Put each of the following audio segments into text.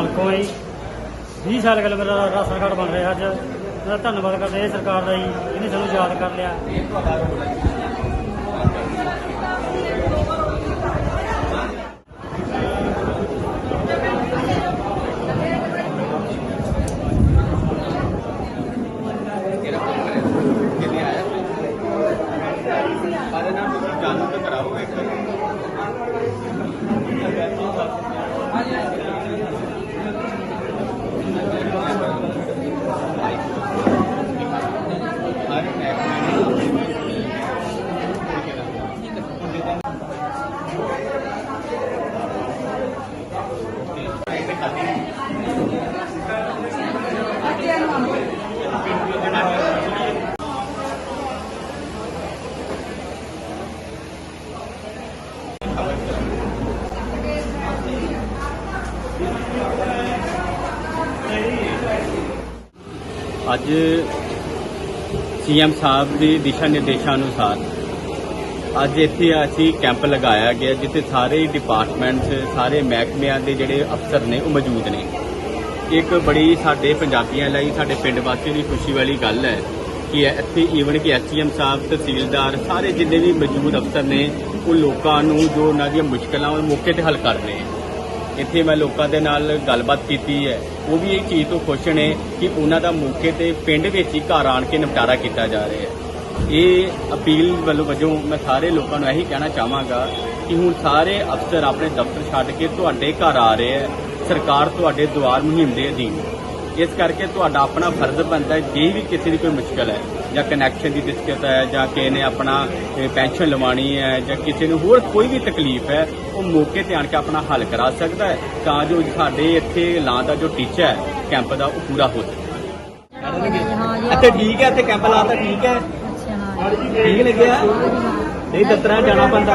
ਮਲਕੋਂ 20 ਸਾਲ ਗੱਲ ਮੇਰਾ ਰਾਸ਼ਨ ਕਾਰਡ ਬਣ ਰਿਹਾ ਅੱਜ। ਮੈਂ ਧੰਨਵਾਦ ਕਰਦਾ ਇਹ ਸਰਕਾਰ ਦਾ ਜੀ, ਇਹਨੇ ਸਾਨੂੰ ਯਾਦ ਕਰ ਲਿਆ। ਅੱਜ ਸੀਐਮ ਸਾਹਿਬ ਦੇ ਦਿਸ਼ਾ ਨਿਰਦੇਸ਼ਾਂ ਅਨੁਸਾਰ ਅੱਜ ਇੱਥੇ ਅਸੀਂ ਕੈਂਪ ਲਗਾਇਆ ਗਿਆ, ਜਿੱਥੇ ਸਾਰੇ ਡਿਪਾਰਟਮੈਂਟਸ ਸਾਰੇ ਮਹਿਕਮਿਆਂ ਦੇ ਜਿਹੜੇ ਅਫਸਰ ਨੇ ਉਹ ਮੌਜੂਦ ਨੇ। ਇੱਕ ਬੜੀ ਸਾਡੇ ਪੰਜਾਬੀਆਂ ਲਈ, ਸਾਡੇ ਪਿੰਡ ਵਾਸੀਆਂ ਲਈ ਖੁਸ਼ੀ ਵਾਲੀ ਗੱਲ ਹੈ ਕਿ ਇੱਥੇ ਈਵਨ ਕਿ ਐਸਸੀਐਮ ਸਾਹਿਬ, ਤਹਿਸੀਲਦਾਰ, ਸਾਰੇ ਜਿੰਨੇ ਵੀ ਮੌਜੂਦ ਅਫਸਰ ਨੇ, ਉਹ ਲੋਕਾਂ ਨੂੰ ਜੋ ਉਹਨਾਂ ਦੀਆਂ ਮੁਸ਼ਕਲਾਂ, ਉਹ ਮੌਕੇ ਤੇ ਹੱਲ ਕਰ ਰਹੇ ਹੈ ਇੱਥੇ ਮੈਂ ਲੋਕਾਂ ਦੇ ਨਾਲ ਗੱਲਬਾਤ ਕੀਤੀ ਹੈ। ਉਹ ਵੀ ਇਹ ਚੀਜ਼ ਤੋਂ ਖੁਸ਼ ਨੇ ਕਿ ਉਹਨਾਂ ਦਾ ਮੌਕੇ ਤੇ ਪਿੰਡ ਵਿੱਚ ਹੀ ਘਰ ਆਣ ਕੇ ਨਿਪਟਾਰਾ ਕੀਤਾ ਜਾ ਰਿਹਾ ਹੈ। ਇਹ ਅਪੀਲ ਵੱਲੋਂ ਵਜੋਂ ਮੈਂ ਸਾਰੇ ਲੋਕਾਂ ਨੂੰ ਇਹੀ ਕਹਿਣਾ ਚਾਹਾਂਗਾ ਕਿ ਹੁਣ ਸਾਰੇ ਅਫਸਰ ਆਪਣੇ ਦਫ਼ਤਰ ਛੱਡ ਕੇ ਤੁਹਾਡੇ ਘਰ ਆ ਰਹੇ ਹੈ। ਸਰਕਾਰ ਤੁਹਾਡੇ ਦੁਆਰ ਮੁਹਿੰਮ ਦੇ ਅਧੀਨ ਇਸ ਕਰਕੇ ਤੁਹਾਡਾ ਆਪਣਾ ਫਰਜ਼ ਬਣਦਾ ਹੈ ਜੇ ਵੀ ਕਿਸੇ ਦੀ ਕੋਈ ਮੁਸ਼ਕਲ ਹੈ ਜਾਂ ਕਨੈਕਸ਼ਨ ਦੀ ਦਿੱਕਤ ਹੈ ਜਾਂ ਕਿਸੇ ਨੇ ਆਪਣਾ ਪੈਨਸ਼ਨ ਲਵਾਉਣੀ ਹੈ ਜਾਂ ਕਿਸੇ ਨੂੰ ਹੋਰ ਕੋਈ ਵੀ ਤਕਲੀਫ ਹੈ ਉਹ ਮੌਕੇ ਤੇ ਆਣ ਕੇ ਆਪਣਾ ਹੱਲ ਕਰਾ ਸਕਦਾ ਹੈ ਤਾਂ ਜੋ ਸਾਡੇ ਇੱਥੇ ਲਾਂ ਦਾ ਜੋ ਟੀਚਾ ਹੈ ਕੈਂਪ ਦਾ ਉਹ ਪੂਰਾ ਹੋ ਸਕੇ। ਹਾਂ ਇੱਥੇ ਠੀਕ ਹੈ ਇੱਥੇ ਕੈਂਪ ਲਾਤਾ ਠੀਕ ਹੈ। ਅੱਛਾ ਹਾਂ ਠੀਕ ਲੱਗਿਆ? ਨਹੀਂ ਦਫ਼ਤਰਾਂ ਜਾਣਾ ਪੈਂਦਾ।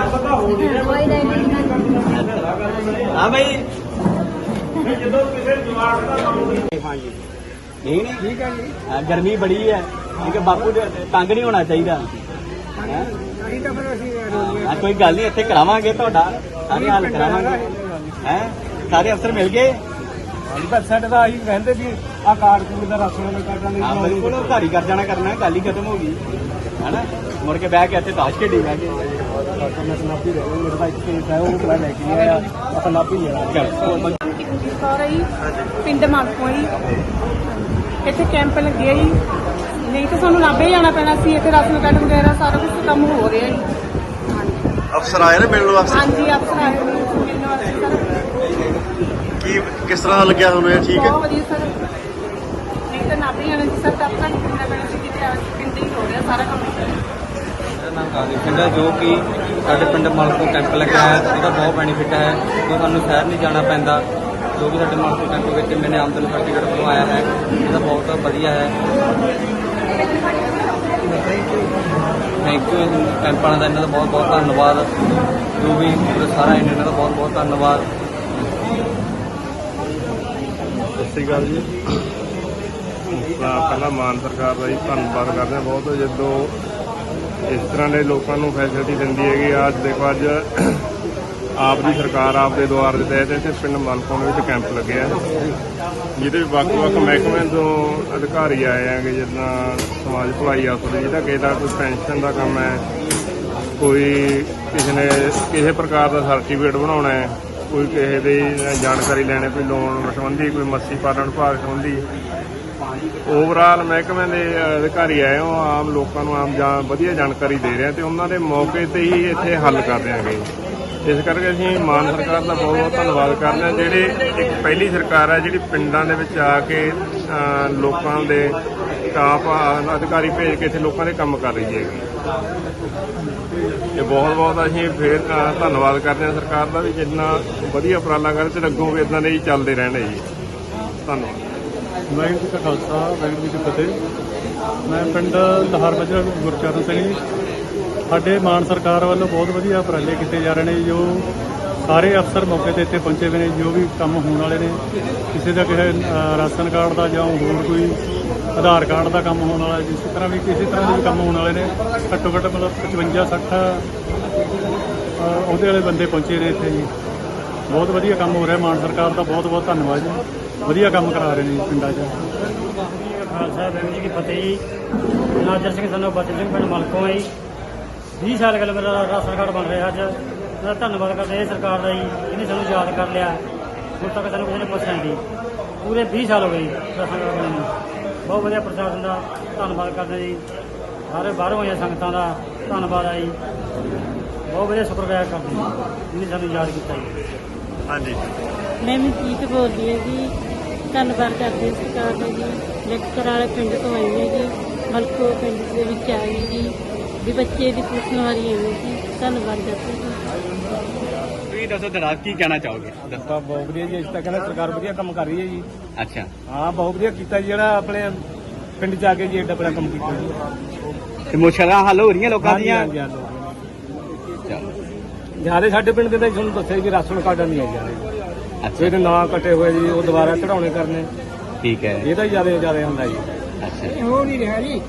ਦਵਾਈ ਲੈ ਲਈ ਹਾਂ ਭਾਈ ਹਾਂਜੀ। ਨਹੀਂ ਨਹੀਂ ਠੀਕ ਹੈ ਜੀ। ਗਰਮੀ ਬੜੀ ਹੈ ਹੈ ਬਾਪੂ ਦੇ ਤੰਗ ਨਹੀਂ ਹੋਣਾ ਚਾਹੀਦਾ। ਹੈਂ? ਹਾਂ ਕੋਈ ਗੱਲ ਨਹੀਂ ਇੱਥੇ ਕਰਾਵਾਂਗੇ ਤੁਹਾਡਾ। ਸਾਰੇ ਹੱਲ ਕਰਾਵਾਂਗੇ। ਹੈ? ਸਾਰੇ ਅਫਸਰ ਮਿਲ ਗਏ? ਬਸ ਸਾਡੇ ਤਾਂ ਆਹੀ ਕਹਿੰਦੇ ਵੀ ਆ ਕਾਰਡ ਕੂਡ ਦਾ ਰਾਸ਼ਨ ਵਾਲੇ ਕਾਰਡਾਂ ਹਾਂ ਬਿਲਕੁਲ ਉਹ ਘਰ ਹੀ ਕਰ ਜਾਣਾ ਕਰਨਾ ਗੱਲ ਹੀ ਖਤਮ ਹੋ ਗਈ। ਹੈਨਾ? ਮੁੜ ਕੇ ਬਹਿ ਕੇ ਇੱਥੇ ਤਾਸ਼ ਖੇਡੀ ਬਹਿ ਕੇ ਮੈਂ ਸਨਾਪੀ ਰਹਿ। ਗਿਆ ਮੇਰਾ ਤਾਂ ਇੱਕ ਕੇਸ ਹੈ ਉਹ ਮੈਂ ਲੈ ਕੇ ਆਇਆ। ਆਪਾਂ ਨਾਪੀ ਲੈਣਾ ਚਲੋ। ਟਿਕਟੀ ਸੌਰਾ। ਜੀ ਪਿੰਡ ਮਾਲਕੋ ਜੀ। ਇੱਥੇ ਕੈਂਪ ਲੱਗਿਆ ਜੀ। ਨਹੀਂ ਤਾਂ ਸਾਨੂੰ ਲਾਭੇ ਜਾਣਾ ਪੈਣਾ ਸੀ। ਇੱਥੇ ਰਾਸ਼ਨ ਕਾਰਡ ਵਗੈਰਾ ਸਾਰਾ ਕੁਝ ਕੰਮ ਹੋ ਰਿਹਾ ਜੀ। ਅਫਸਰ ਆਏ ਨੇ ਮਿਲਣ ਵਾਸਤੇ? ਹਾਂਜੀ ਅਫਸਰ ਆਏ ਹੋਏ ਨੇ। ਮਿਲਣ ਵਾਸਤੇ ਸਰ। ਕੀ ਕਿਸ ਤਰ੍ਹਾਂ ਦਾ ਲੱਗਿਆ ਤੁਹਾਨੂੰ ਇਹ? ਠੀਕ ਹੈ? ਬਹੁਤ ਵਧੀਆ ਸਰ। ਨਹੀਂ ਤਾਂ ਲਾਭੇ ਜਾਣਾ ਸੀ ਸਰ। ਤਾਂ ਆਪਣਾ ਨਿਕਲਣਾ ਪੈਣਾ ਸੀ। ਕਿਤੇ ਪਿੰਡ ਹੀ ਹੋ ਰਿਹਾ ਸਾਰਾ ਕੰਮ। ਨਾਮ ਕਾਜੀ ਸਿੰਘ ਹੈ ਜੋ ਕਿ ਸਾਡੇ ਪਿੰਡ ਮਲਕੋ ਕੈਂਪ ਲੱਗਾ ਹੈ, ਉਹਦਾ ਬਹੁਤ ਬੈਨੀਫਿਟ ਹੈ, ਜੋ ਸਾਨੂੰ ਸ਼ਹਿਰ ਨਹੀਂ ਜਾਣਾ ਪੈਂਦਾ, ਜੋ ਕਿ ਸਾਡੇ ਮਲਕੋ ਕੈਂਪ ਵਿੱਚ ਮੈਨੇ ਆਮਦਨ ਸਰਟੀਫਿਕੇਟ ਬਣਵਾਇਆ ਹੈ ਇਹਦਾ ਬਹੁਤ ਵਧੀਆ ਹੈ। ਥੈਂਕ ਯੂ ਕੈਂਪਾਂ ਦਾ ਇਹਨਾਂ ਦਾ ਬਹੁਤ ਬਹੁਤ ਧੰਨਵਾਦ, ਜੋ ਵੀ ਸਾਰਾ ਇਹਨਾਂ ਦਾ ਬਹੁਤ ਬਹੁਤ ਧੰਨਵਾਦ। ਸਤਿ ਸ਼੍ਰੀ ਅਕਾਲ ਜੀ। ਪਹਿਲਾਂ ਮਾਨ ਸਰਕਾਰ ਦਾ ਜੀ ਧੰਨਵਾਦ ਕਰਦੇ ਹਾਂ ਬਹੁਤ, ਜਦੋਂ ਇਸ ਤਰ੍ਹਾਂ ਦੇ ਲੋਕਾਂ ਨੂੰ ਫੈਸਿਲਿਟੀ ਦਿੰਦੀ ਹੈਗੀ ਅੱਜ ਦੇਖੋ, ਅੱਜ ਆਪ ਦੀ ਸਰਕਾਰ ਆਪ ਦੇ ਦੁਆਰ ਦੇ ਤਹਿਤ ਇੱਥੇ ਪਿੰਡ ਮਲਕੋਂ ਦੇ ਵਿੱਚ ਕੈਂਪ ਲੱਗਿਆ ਜਿਹਦੇ ਵਿੱਚ ਵੱਖ-ਵੱਖ ਮਹਿਕਮਿਆਂ ਤੋਂ ਅਧਿਕਾਰੀ ਆਏ ਹੈਗੇ, ਜਿੱਦਾਂ ਸਮਾਜ ਭਲਾਈ ਅਫਸਰ ਜਿਹਦਾ ਕਿਸੇ ਦਾ ਕੋਈ ਪੈਨਸ਼ਨ ਦਾ ਕੰਮ ਹੈ, ਕੋਈ ਕਿਸੇ ਨੇ ਕਿਸੇ ਪ੍ਰਕਾਰ ਦਾ ਸਰਟੀਫਿਕੇਟ ਬਣਾਉਣਾ ਹੈ, ਕੋਈ ਕਿਸੇ ਦੀ ਜਾਣਕਾਰੀ ਲੈਣੇ, ਕੋਈ ਲੋਨ ਸੰਬੰਧੀ, ਕੋਈ ਮੱਛੀ ਪਾਲਣ ਵਿਭਾਗ ਸੰਬੰਧੀ। ਓਵਰਆਲ ਮਹਿਕਮੇ ਦੇ ਅਧਿਕਾਰੀ ਆਏ ਹੋ, ਆਮ ਲੋਕਾਂ ਨੂੰ ਆਮ ਜਾਂ ਵਧੀਆ ਜਾਣਕਾਰੀ ਦੇ ਰਹੇ ਆ ਤੇ ਉਹਨਾਂ ਦੇ ਮੌਕੇ ਤੇ ਹੀ ਇੱਥੇ ਹੱਲ ਕਰ ਦਿਆਂਗੇ ਇਸ ਕਰਕੇ ਅਸੀਂ ਮਾਨ ਸਰਕਾਰ ਦਾ ਬਹੁਤ ਬਹੁਤ ਧੰਨਵਾਦ ਕਰਦੇ ਹਾਂ, ਜਿਹੜੇ ਇੱਕ ਪਹਿਲੀ ਸਰਕਾਰ ਹੈ, ਜਿਹੜੀ ਪਿੰਡਾਂ ਦੇ ਵਿੱਚ ਆ ਕੇ ਲੋਕਾਂ ਦੇ ਸਟਾਫ ਅਧਿਕਾਰੀ ਭੇਜ ਕੇ ਇੱਥੇ ਲੋਕਾਂ ਦੇ ਕੰਮ ਕਰ ਰਹੀ ਹੈਗੀ। ਇਹ ਬਹੁਤ ਬਹੁਤ ਅਸੀਂ ਫਿਰ ਧੰਨਵਾਦ ਕਰਦੇ ਹਾਂ ਸਰਕਾਰ ਦਾ ਵੀ ਜਿੰਨਾ ਵਧੀਆ ਉਪਰਾਲਾ ਕਰ ਤੇ ਅੱਗੋਂ ਵੀ ਇਦਾਂ ਦੇ ਹੀ ਚੱਲਦੇ ਰਹਿਣੇ ਜੀ। ਧੰਨਵਾਦ। ਵਾਹਿਗੁਰੂ ਜੀ ਕਾ ਖਾਲਸਾ, ਵਾਹਿਗੁਰੂ ਜੀ ਕੀ ਫਤਿਹ। ਮੈਂ ਪਿੰਡ ਲਹਾਰ ਮਜਰਾ ਗੁਰਚਰਨ ਸਿੰਘ ਜੀ। ਸਾਡੇ ਮਾਨ ਸਰਕਾਰ ਵੱਲੋਂ ਬਹੁਤ ਵਧੀਆ ਉਪਰਾਲੇ ਕੀਤੇ ਜਾ ਰਹੇ ਨੇ, ਜੋ ਸਾਰੇ ਅਫਸਰ ਮੌਕੇ ਤੇ ਇੱਥੇ ਪਹੁੰਚੇ ਹੋਏ ਨੇ, ਜੋ ਵੀ ਕੰਮ ਹੋਣ ਵਾਲੇ ਨੇ। ਕਿਸੇ ਦਾ ਕਿਸੇ ਰਾਸ਼ਨ ਕਾਰਡ ਦਾ ਜਾਂ ਹੋਰ ਕੋਈ ਆਧਾਰ ਕਾਰਡ ਦਾ ਕੰਮ ਹੋਣ ਵਾਲਾ ਜਿਸ ਤਰ੍ਹਾਂ ਵੀ ਕਿਸੇ ਤਰ੍ਹਾਂ ਦੇ ਵੀ ਕੰਮ ਹੋਣ ਵਾਲੇ ਨੇ, ਘੱਟੋ ਘੱਟ ਮਤਲਬ 55 60 ਉਹਦੇ ਵਾਲੇ ਬੰਦੇ ਪਹੁੰਚੇ ਨੇ ਇੱਥੇ ਜੀ। ਬਹੁਤ ਵਧੀਆ ਕੰਮ ਹੋ ਰਿਹਾ, ਮਾਨ ਸਰਕਾਰ ਦਾ ਬਹੁਤ ਬਹੁਤ ਧੰਨਵਾਦ ਜੀ। ਵਧੀਆ ਕੰਮ ਕਰਾ ਰਹੇ ਨੇ ਜੀ ਪਿੰਡਾਂ 'ਚ। ਖਾਲਸਾ ਵਾਹਿਗੁਰੂ ਜੀ ਕੀ ਫਤਿਹ ਜੀ। ਨਾਜਰ ਸਿੰਘ ਸਾਨੂੰ ਬਚਨ ਸਿੰਘ ਪਿੰਡ ਮਲਕੋਂ ਹੈ ਜੀ। 20 ਸਾਲ ਗੱਲ ਮੇਰਾ ਰਾਸ਼ਨ ਕਾਰਡ ਬਣ ਰਿਹਾ ਅੱਜ। ਮੇਰਾ ਧੰਨਵਾਦ ਕਰਦੇ ਇਹ ਸਰਕਾਰ ਦਾ ਜੀ ਇਹਨੇ ਸਾਨੂੰ ਯਾਦ ਕਰ ਲਿਆ। ਹੁਣ ਤੱਕ ਸਾਨੂੰ ਕਿਸੇ ਨੇ ਪੁੱਛਿਆ ਨਹੀਂ ਪੂਰੇ 20 ਸਾਲ ਹੋ ਗਏ ਰਾਸ਼ਨ ਕਾਰਡ ਬਣੇ ਨੂੰ। ਬਹੁਤ ਵਧੀਆ ਪ੍ਰਸ਼ਾਸਨ ਦਾ ਧੰਨਵਾਦ ਕਰਦੇ ਜੀ। ਸਾਰੇ ਬਾਹਰੋਂ ਆਈਆਂ ਸੰਗਤਾਂ ਦਾ ਧੰਨਵਾਦ ਆ ਜੀ। ਬਹੁਤ ਵਧੀਆ ਸ਼ੁਕਰਗੁਜ਼ਾਰ ਕਰਦੇ ਜੀ ਇਹਨੇ ਸਾਨੂੰ ਯਾਦ ਕੀਤਾ ਜੀ। ਹਾਂਜੀ। ਮੈਂ ਮਨਜੀਤ ਬੋਲਦੀ ਹਾਂ ਜੀ। ਧੰਨਵਾਦ ਕਰਦੇ ਹਾਂ ਸਰਕਾਰ ਦਾ ਜੀ। ਲੈਕਚਰ ਵਾਲੇ ਪਿੰਡ ਤੋਂ ਆਈ ਹਾਂ ਜੀ। ਮਲਕੋ ਪਿੰਡ ਦੇ ਵਿੱਚ ਆਈ ਜੀ। ਵੀ ਬੱਚੇ ਦੀ ਪੁੱਛਣ ਵਾਲੀ ਹੈ ਜੀ। ਧੰਨਵਾਦ ਕਰਦੇ ਹਾਂ ਤੁਸੀਂ ਦੱਸੋ ਜਨਾਬ ਕੀ ਕਹਿਣਾ ਚਾਹੋਗੇ? ਦੱਸੋ ਬਹੁਤ ਵਧੀਆ ਜੀ। ਅੱਜ ਤੱਕ ਕਹਿੰਦਾ ਸਰਕਾਰ ਵਧੀਆ ਕੰਮ ਕਰ ਰਹੀ ਹੈ ਜੀ। ਅੱਛਾ। ਹਾਂ ਬਹੁਤ ਵਧੀਆ ਕੀਤਾ ਜੀ। ਜਿਹੜਾ ਆਪਣੇ ਪਿੰਡ 'ਚ ਆ ਕੇ ਜੀ ਏਡਾ ਬੜਾ ਕੰਮ ਕੀਤਾ ਜੀ। ਤੇ ਮੁਸ਼ਕਲਾਂ ਹੱਲ ਹੋ ਰਹੀਆਂ ਲੋਕਾਂ ਦੀਆਂ? ਹਾਂਜੀ, ਹਾਂਜੀ, ਚਲੋ, ਜ਼ਿਆਦਾ ਸਾਡੇ ਪਿੰਡ ਦੇ ਤਾਂ ਤੁਹਾਨੂੰ ਦੱਸਿਆ ਜੀ ਰਾਸ਼ਨ ਕਾਰਡਾਂ ਨਹੀਂ ਆ ਜ਼ਿਆਦਾ ਅੱਛਾ ਜਿਹੜੇ ਨਾਂ ਕੱਟੇ ਹੋਏ ਜੀ ਉਹ ਦੁਬਾਰਾ ਚੜਾਉਣੇ ਕਰਨੇ। ਠੀਕ ਹੈ। ਇਹ ਤਾਂ ਜ਼ਿਆਦਾ ਜ਼ਿਆਦਾ ਹੁੰਦਾ ਜੀ। ਅੱਛਾ। ਹੋ ਨਹੀਂ ਰਿਹਾ ਜੀ।